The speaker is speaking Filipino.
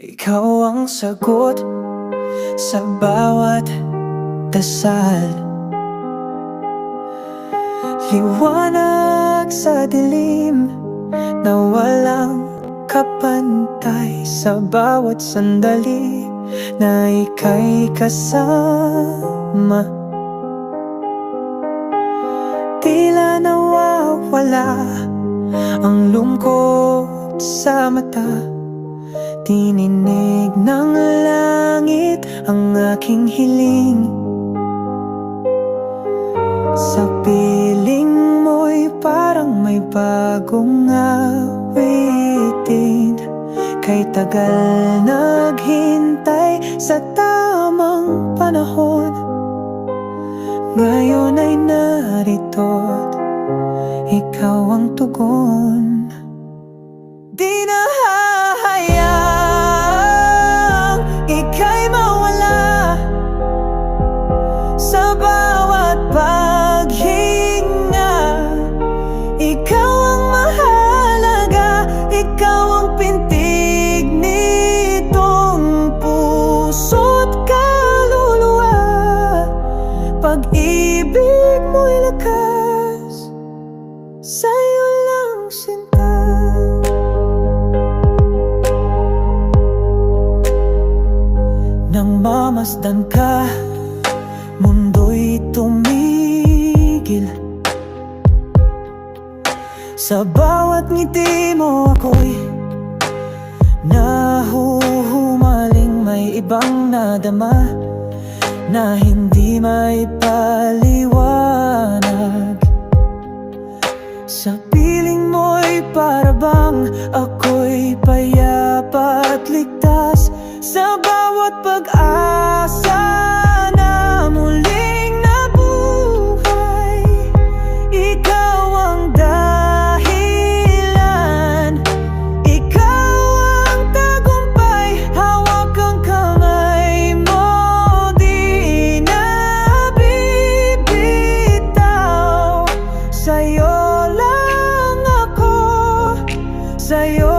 Ikaw ang sagot sa bawat dasal. Liwanag sa dilim na walang kapantay. Sa bawat sandali na ika'y kasama. Tila nawawala ang lungkot sa mata Tininig ng langit ang aking hiling. Sa piling mo'y parang may bagong awitin. Kay tagal naghintay sa tamang panahon. Ngayon ay narito't ikaw ang tugon. Di na Pag-ibig mo'y lakas Sa'yo lang sinta. Nang mamasdan ka Mundo'y tumigil. Sa bawat ngiti mo ako'y Nahuhumaling may ibang nadama Na hindi may paliwanag Sa piling mo'y parabang ako'y payapa at ligtas Sa bawat pag-asa desire